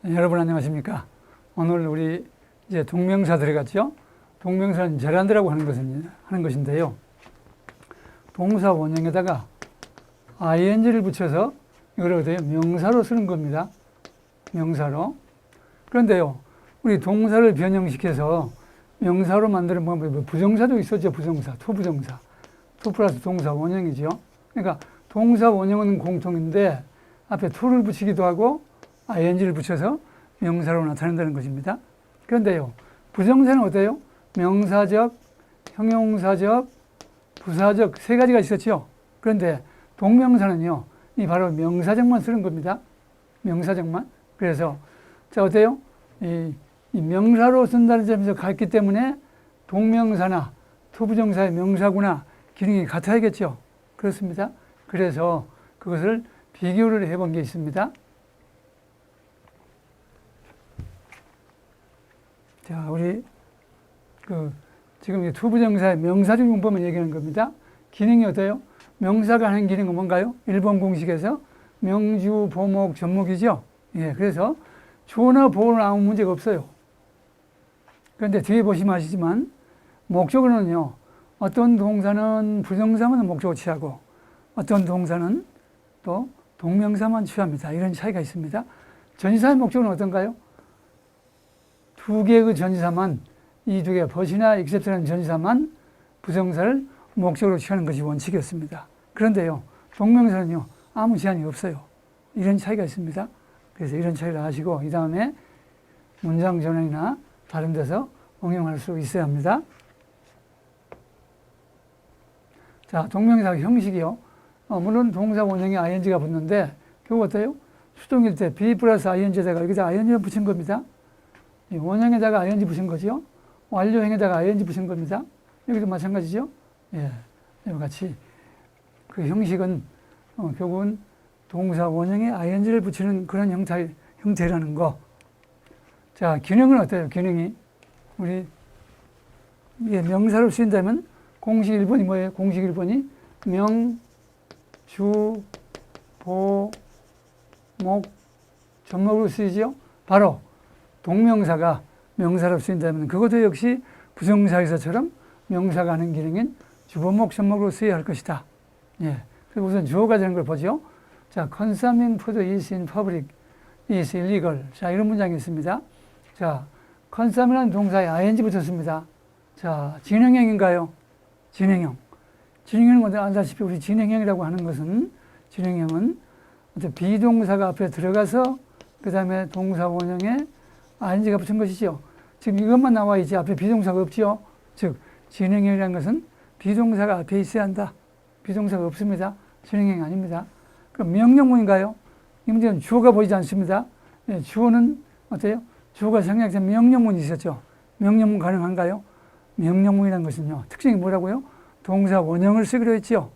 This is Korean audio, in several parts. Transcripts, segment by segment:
네, 여러분 안녕하십니까? 오늘 우리 이제 동명사 들어갔죠? 동명사는 제란드라고 하는 것은 하는 것인데요. 동사 원형에다가 ing를 붙여서 이걸 어때요? 명사로 쓰는 겁니다. 명사로. 그런데요, 우리 동사를 변형시켜서 명사로 만드는 방법이 뭐 부정사도 있었죠, 부정사, 투부정사. 투 플러스 동사 원형이죠. 그러니까 동사 원형은 공통인데 앞에 to를 붙이기도 하고 ing를 붙여서 명사로 나타낸다는 것입니다. 그런데요, 부정사는 어때요? 명사적, 형용사적, 부사적 세 가지가 있었죠. 그런데 동명사는요, 이 바로 명사적만 쓰는 겁니다. 명사적만. 그래서 자 어때요? 이, 이 명사로 쓴다는 점에서 같기 때문에 동명사나 투부정사의 명사구나 기능이 같아야겠죠. 그렇습니다. 그래서 그것을 비교를 해본 게 있습니다. 자, 우리 그 지금 이 투부정사의 명사적 용법만 얘기하는 겁니다. 기능이 어때요? 명사가 하는 기능은 뭔가요? 일본 공식에서 명주, 보목, 접목이죠. 예, 그래서 주어나 보어는 아무 문제가 없어요. 그런데 뒤에 보시면 아시지만 목적어는요. 어떤 동사는 부정사만 목적어 취하고 어떤 동사는 또 동명사만 취합니다. 이런 차이가 있습니다. 전치사의 목적은 어떤가요? 두 개의 전치사만 이 두 개, 벗이나 except라는 전치사만 부정사를 목적으로 취하는 것이 원칙이었습니다. 그런데요, 동명사는요, 아무 제한이 없어요. 이런 차이가 있습니다. 그래서 이런 차이를 아시고, 이 다음에 문장 전환이나 다른 데서 응용할 수 있어야 합니다. 자, 동명사 형식이요. 어, 물론 동사 원형에 ing가 붙는데, 결국 어때요? 수동일 때 be 플러스 ing에다가 여기다 ing를 붙인 겁니다. 이 원형에다가 ing 붙인 거죠. 완료형에다가 ing 붙인 겁니다. 여기도 마찬가지죠. 예, 이와 같이 그 형식은 어, 결국은 동사 원형에 ing를 붙이는 그런 형태, 형태라는 거. 자, 기능은 어때요? 기능이 우리 예, 명사로 쓰인다면 공식 1번이 뭐예요? 공식 1번이 명, 주, 보, 목, 접목으로 쓰이죠? 바로 동명사가 명사로 쓰인다면 그것도 역시 부정사에서처럼 명사가 하는 기능인 주범목, 접목으로 쓰여야 할 것이다. 예. 그리고 우선 주어가 되는 걸 보죠. 자, consuming food is in public is illegal. 자, 이런 문장이 있습니다. 자, consum이라는 동사에 ing 붙었습니다. 자, 진행형인가요? 진행형. 진행형은 알다시피 우리 진행형이라고 하는 것은 진행형은 비동사가 앞에 들어가서 그 다음에 동사 원형에 ing가 붙은 것이죠. 지금 이것만 나와 있지 앞에 비동사가 없지요. 즉 진행형이라는 것은 비동사가 앞에 있어야 한다. 비동사가 없습니다. 진행형이 아닙니다. 그럼 명령문인가요? 이 문제는 주어가 보이지 않습니다. 네, 주어는 어때요? 주어가 생략된 명령문이 있었죠. 명령문 가능한가요? 명령문이라는 것은요. 특징이 뭐라고요? 동사 원형을 쓰기로 했지요.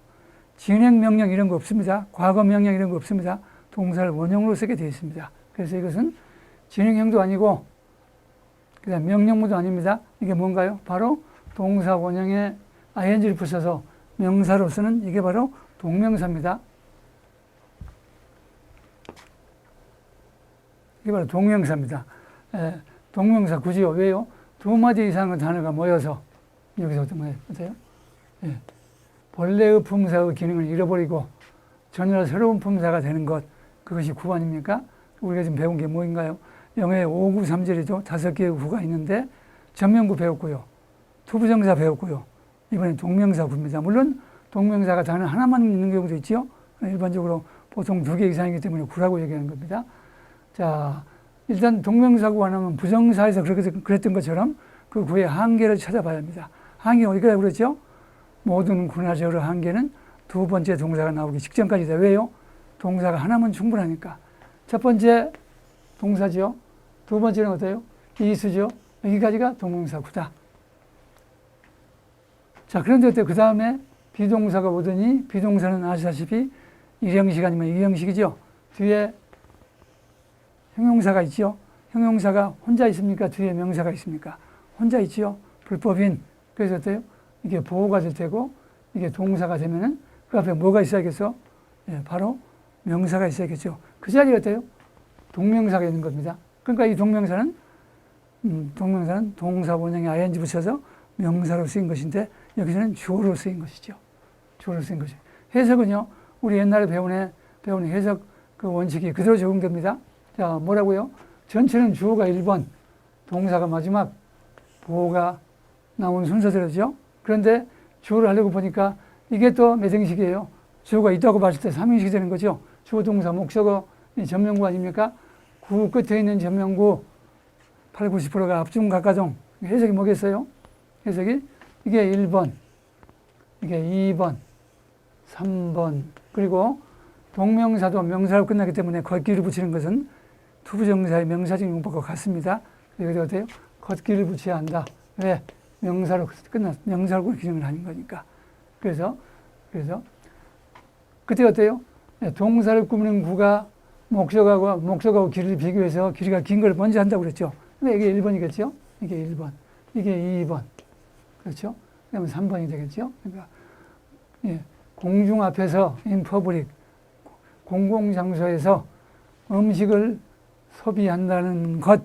진행 명령 이런 거 없습니다. 과거 명령 이런 거 없습니다. 동사를 원형으로 쓰게 되어 있습니다. 그래서 이것은 진행형도 아니고 그다음 명령문도 아닙니다. 이게 뭔가요? 바로 동사 원형에 ing를 붙여서 명사로 쓰는 이게 바로 동명사입니다. 이게 바로 동명사입니다. 에, 동명사 굳이요. 왜요? 두 마디 이상의 단어가 모여서 여기서부터 뭐예요? 어때요? 예. 본래의 품사의 기능을 잃어버리고 전혀 새로운 품사가 되는 것 그것이 구 아닙니까? 우리가 지금 배운 게 뭐인가요? 영어에 5구 3절이죠. 다섯 개의 구가 있는데 전명구 배웠고요. 투부정사 배웠고요. 이번엔 동명사 구입니다. 물론 동명사가 단어 하나만 있는 경우도 있죠. 일반적으로 보통 두 개 이상이기 때문에 구라고 얘기하는 겁니다. 자, 일단 동명사구 하나는 부정사에서 그렇게 그랬던 것처럼 그 구의 한계를 찾아봐야 합니다. 한계 어디가 그랬죠? 모든 군화절의 한계는 두 번째 동사가 나오기 직전까지다. 왜요? 동사가 하나면 충분하니까. 첫 번째 동사죠. 두 번째는 어때요? 이수죠. 여기까지가 동명사구다. 자, 그런데 그 다음에 비동사가 오더니 비동사는 아시다시피 일형식 아니면 이형식이죠. 뒤에 형용사가 있죠. 형용사가 혼자 있습니까? 뒤에 명사가 있습니까? 혼자 있죠. 불법인. 그래서 어때요? 이게 보호가 될 테고 이게 동사가 되면은 그 앞에 뭐가 있어야겠어? 예, 바로 명사가 있어야겠죠. 그 자리에 어때요? 동명사가 있는 겁니다. 그러니까 이 동명사는 음, 동명사는 동사 원형에 ing 붙여서 명사로 쓰인 것인데 여기서는 주어로 쓰인 것이죠. 주어로 쓰인 것이. 해석은요. 우리 옛날에 배운 배운 해석 그 원칙이 그대로 적용됩니다. 자, 뭐라고요? 전체는 주어가 1번, 동사가 마지막, 보호가 나온 순서대로죠. 그런데 주어를 하려고 보니까 이게 또몇 형식이에요? 주어가 있다고 봤을 때 3형식이 되는 거죠. 주어, 동사, 목적어, 이 전명구 아닙니까? 구 끝에 있는 전명구 8, 90%가 앞중 가까종. 해석이 뭐겠어요? 해석이 이게 1번, 이게 2번, 3번, 그리고 동명사도 명사로 끝나기 때문에 걷기를 붙이는 것은 투부정사의 명사적 용법과 같습니다. 여기 어때요? 걷기를 붙여야 한다. 왜? 명사로 끝났, 명사로 기능을 하는 거니까. 그래서, 그래서, 그때 어때요? 네, 동사를 꾸미는 구가 목적하고, 목적하고 길이를 비교해서 길이가 긴 걸 먼저 한다고 그랬죠. 이게 1번이겠죠? 이게 1번. 이게 2번. 그렇죠? 그 다음에 3번이 되겠죠? 그러니까, 예, 공중 앞에서, in public, 공공장소에서 음식을 소비한다는 것,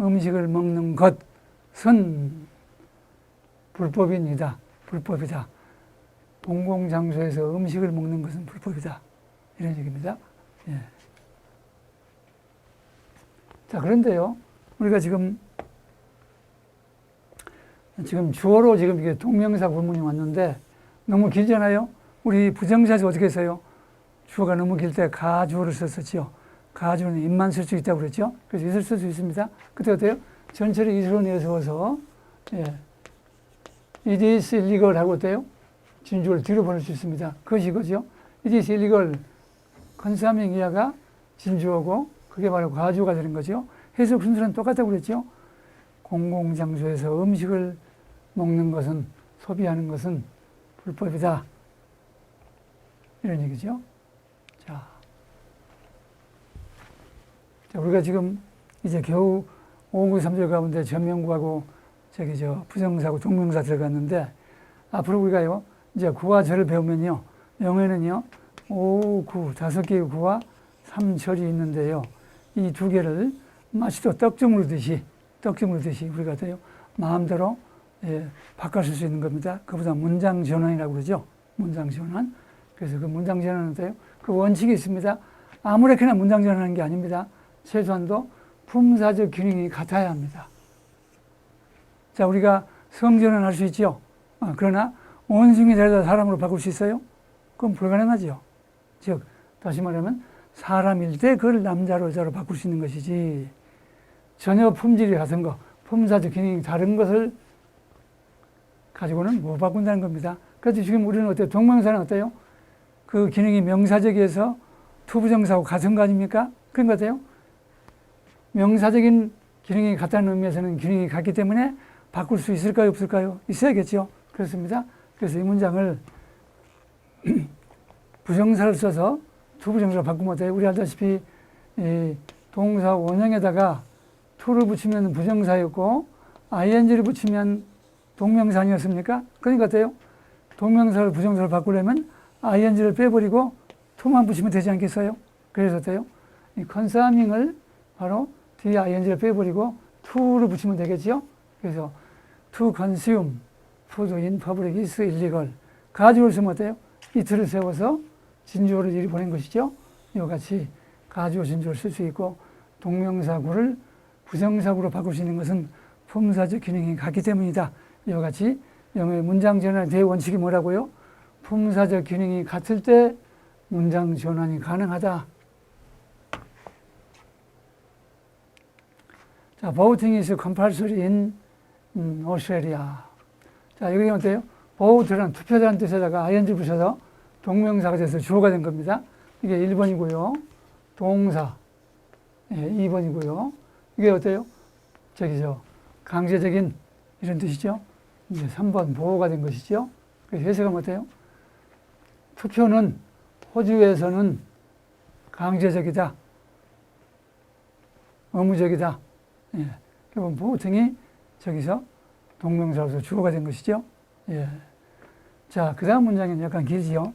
음식을 먹는 것은 불법입니다. 불법이다. 공공장소에서 음식을 먹는 것은 불법이다. 이런 얘기입니다. 예. 자, 그런데요, 우리가 지금, 지금 주어로 지금 이게 동명사 구문이 왔는데 너무 길잖아요? 우리 부정사에서 어떻게 써요? 주어가 너무 길 때 가주어를 썼었죠. 가주어는 입만 쓸 수 있다고 그랬죠. 그래서 이슬 쓸 수 있습니다. 그때 어때요? 전체를 이슬로 내세워서, 예. It is illegal 하고 어때요? 진주를 뒤로 보낼 수 있습니다. 그것이 이거죠. It is illegal. 컨사밍 이하가 진주어고, 그게 바로 가주어가 되는 거죠. 해석 순서는 똑같다고 그랬죠. 공공장소에서 음식을 먹는 것은, 소비하는 것은 불법이다. 이런 얘기죠. 자. 자, 우리가 지금 이제 겨우 5구 3절 가운데 전명구하고 저기 저 부정사고 동명사 들어갔는데 앞으로 우리가요 이제 구와 절을 배우면요 영어에는요 5, 9 다섯 개의 구와 3절이 있는데요 이 두 개를 마치 또 떡주물 듯이 떡주물 듯이 우리가 돼요 마음대로 예, 바꿔 쓸 수 있는 겁니다. 그보다 문장 전환이라고 그러죠. 문장 전환. 그래서 그 문장 전환은 어때요? 그 원칙이 있습니다. 아무렇게나 문장 전환하는 게 아닙니다. 최소한도 품사적 기능이 같아야 합니다. 자, 우리가 성전환 할수 있죠. 어, 그러나 원숭이 데려다 사람으로 바꿀 수 있어요? 그건 불가능하죠. 즉, 다시 말하면 사람일 때 그걸 남자로 여자로 바꿀 수 있는 것이지 전혀 품질이 같은 거, 품사적 기능이 다른 것을 가지고는 못 바꾼다는 겁니다. 그래서 지금 우리는 어때요? 동명사는 어때요? 그 기능이 명사적이어서 투부정사하고 같은 거 아닙니까? 그런 거 같아요? 명사적인 기능이 같다는 의미에서는 기능이 같기 때문에 바꿀 수 있을까요? 없을까요? 있어야겠죠. 그렇습니다. 그래서 이 문장을 부정사를 써서 투부정사로 바꾸면 어때요? 우리 알다시피 이 동사 원형에다가 to를 붙이면 부정사였고 ing를 붙이면 동명사 아니었습니까? 그러니까 어때요? 동명사를 부정사로 바꾸려면 ing를 빼버리고 to만 붙이면 되지 않겠어요? 그래서 어때요? 이 컨사밍을 바로 뒤에 ing를 빼버리고 to를 붙이면 되겠죠? 그래서 to consume food in public is illegal. 가주어를 쓰면 어때요? 이틀을 세워서 진주어를 이리 보낸 것이죠? 이와 같이 가주어 진주어를 쓸 수 있고 동명사구를 부정사구로 바꿀 수 있는 것은 품사적 기능이 같기 때문이다. 이와 같이 영어의 문장 전환의 대원칙이 뭐라고요? 품사적 기능이 같을 때 문장 전환이 가능하다. 자, voting is compulsory in 음, Australia. 자, 여기 어때요? vote란 투표자라는 뜻에다가 ing 붙여서 동명사가 돼서 주어가 된 겁니다. 이게 1번이고요. 동사. 예, 2번이고요. 이게 어때요? 저기 저 강제적인 이런 뜻이죠. 이제 3번 보호가 된 것이죠. 해석은 어때요? 투표는 호주에서는 강제적이다. 의무적이다. 예. 결국 보통이 저기서 동명사로서 주어가 된 것이죠. 예. 자, 그 다음 문장은 약간 길지요.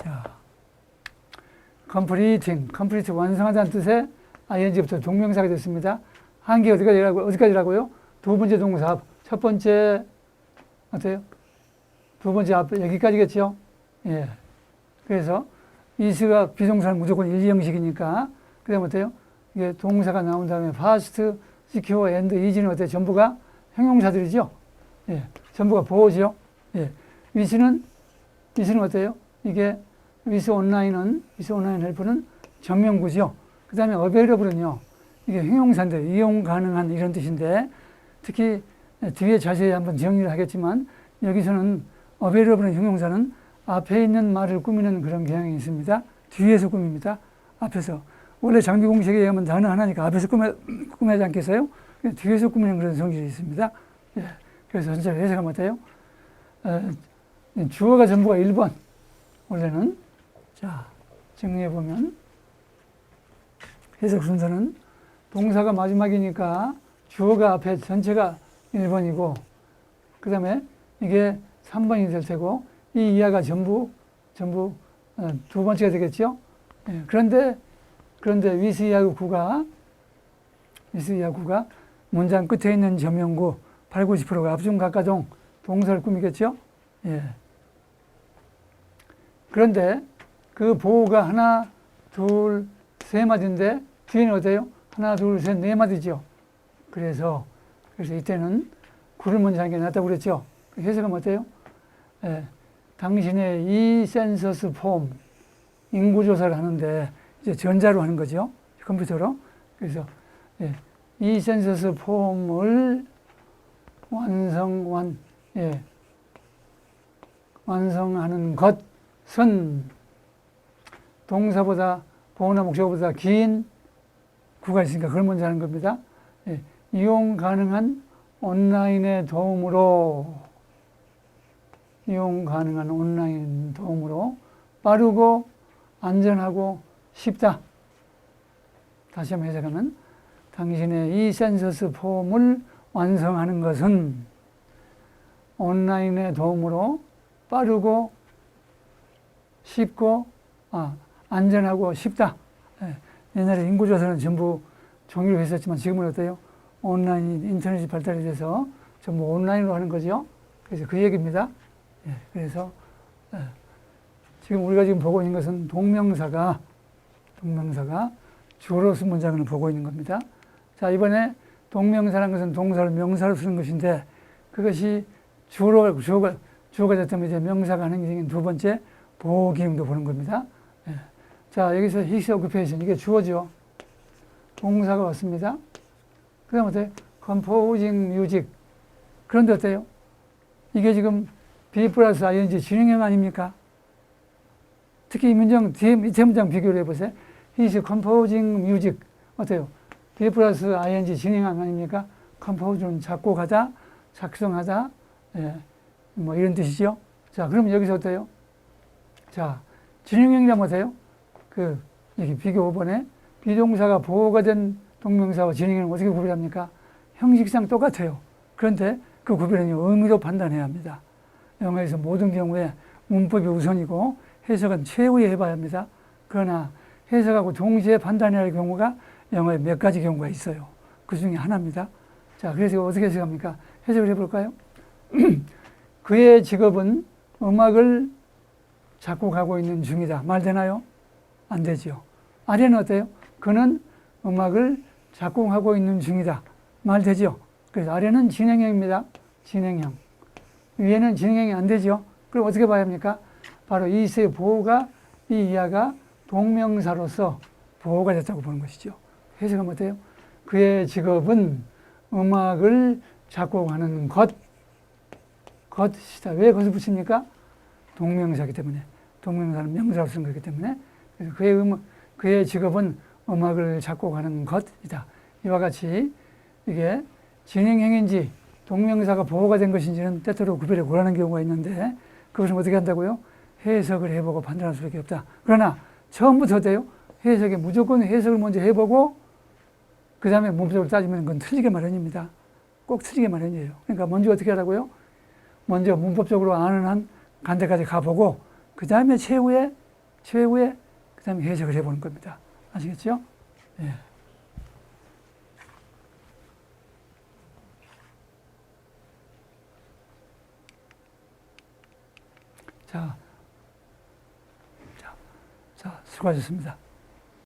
자, completing, complete 완성하다는 뜻의 ing부터 동명사가 됐습니다. 한 개 어디까지라고, 어디까지라고요? 두 번째 동사 앞, 첫 번째, 어때요? 두 번째 앞, 여기까지겠죠? 예. 그래서 이스가 비동사는 무조건 일형식이니까, 그 다음에 어때요? 이게 동사가 나온 다음에 fast, secure, and easy는 어때요? 전부가 형용사들이죠? 예. 전부가 보호죠? 예. 위스는, 위스는 어때요? 이게 위스 온라인은, 위스 온라인 헬프는 전명구죠. 그 다음에 available은요. 이게 형용사인데, 이용 가능한 이런 뜻인데, 특히 뒤에 자세히 한번 정리를 하겠지만, 여기서는 available는 형용사는 앞에 있는 말을 꾸미는 그런 경향이 있습니다. 뒤에서 꾸밉니다. 앞에서. 원래 장비 공식에 의하면 단어 하나니까 앞에서 꾸며, 꾸며지 않겠어요? 뒤에서 꾸미는 그런 성질이 있습니다. 예. 그래서 전체 어때요? 어, 주어가 전부가 1번. 원래는. 자, 정리해 보면. 해석 순서는 동사가 마지막이니까 주어가 앞에 전체가 1번이고, 그 다음에 이게 3번이 될 테고, 이 이하가 전부, 전부 어, 두 번째가 되겠죠? 예, 그런데, 그런데 위스 이하고 구가, 위스 이하 구가 문장 끝에 있는 점용구 8, 90%가 앞중 각가종 동사를 꾸미겠죠? 예. 그런데 그 보호가 하나, 둘, 세 마디인데 뒤에는 어때요? 하나, 둘, 셋, 네 마디죠. 그래서, 그래서 이때는 구를 먼저 하는 게 낫다고 그랬죠. 그 해석은 어때요? 예. 당신의 이 센서스 폼, 인구 조사를 하는데 이제 전자로 하는 거죠. 컴퓨터로. 그래서, 예. 이 센서스 폼을 완성, 완, 예. 완성하는 것은 동사보다 보호나 목적어보다 긴 구가 있으니까 그걸 먼저 하는 겁니다. 예. 이용 가능한 온라인의 도움으로 이용 가능한 온라인 도움으로 빠르고 안전하고 쉽다. 다시 한번 해석하면 당신의 이 센서스 폼을 완성하는 것은 온라인의 도움으로 빠르고 쉽고 아, 안전하고 쉽다. 예. 옛날에 인구조사는 전부 종이로 했었지만 지금은 어때요? 온라인 인터넷이 발달이 돼서 전부 온라인으로 하는 거죠. 그래서 그 얘기입니다. 예. 그래서 예. 지금 우리가 지금 보고 있는 것은 동명사가 동명사가 주어로 쓴 문장을 보고 있는 겁니다. 자 이번에 동명사라는 것은 동사를 명사로 쓰는 것인데 그것이 주어가 주어가 주어가 됐다면 이제 명사가 하는 두 번째 보호 기능도 보는 겁니다. 예. 자 여기서 his occupation 이게 주어죠. 동사가 왔습니다. 그 다음 어때? composing music 그런데 어때요? 이게 지금 be 플러스 ing 진행형 아닙니까? 특히 이 문장 뒤에 밑에 문장 비교를 해보세요. He's composing music 어때요? be 플러스 ing 진행형 아닙니까? compose는 작곡하다, 작성하다, 예, 뭐 이런 뜻이죠. 자, 그럼 여기서 어때요? 자, 진행형이라면 어때요? 그 여기 비교 5번에 비동사가 보호가 된 동명사와 진행형은 어떻게 구별합니까? 형식상 똑같아요. 그런데 그 구별은 의미로 판단해야 합니다. 영어에서 모든 경우에 문법이 우선이고 해석은 최후에 해봐야 합니다. 그러나 해석하고 동시에 판단해야 할 경우가 영어에 몇 가지 경우가 있어요. 그 중에 하나입니다. 자, 그래서 어떻게 해석합니까? 해석을 해볼까요? 그의 직업은 음악을 작곡하고 있는 중이다. 말 되나요? 안 되죠. 아래는 어때요? 그는 음악을 작곡하고 있는 중이다. 말 되죠? 그래서 아래는 진행형입니다. 진행형. 위에는 진행형이 안 되죠? 그럼 어떻게 봐야 합니까? 바로 이세 보호가 이 이하가 동명사로서 보호가 됐다고 보는 것이죠. 해석하면 어때요? 그의 직업은 음악을 작곡하는 것, 것이다. 왜 것을 붙입니까? 동명사기 때문에. 동명사는 명사로 쓴 거기 때문에. 그의 음, 그의 직업은 음악을 작곡하는 것이다. 이와 같이 이게 진행형인지 동명사가 보호가 된 것인지는 때때로 구별해 고라는 경우가 있는데 그것을 어떻게 한다고요? 해석을 해보고 판단할 수밖에 없다. 그러나 처음부터 어때요? 해석에 무조건 해석을 먼저 해보고 그 다음에 문법적으로 따지면 그건 틀리게 마련입니다. 꼭 틀리게 마련이에요. 그러니까 먼저 어떻게 하라고요? 먼저 문법적으로 아는 한 간데까지 가보고 그 다음에 최후에 최후에 그 다음에 해석을 해보는 겁니다. 아시겠죠? 예. 자, 자, 자, 수고하셨습니다.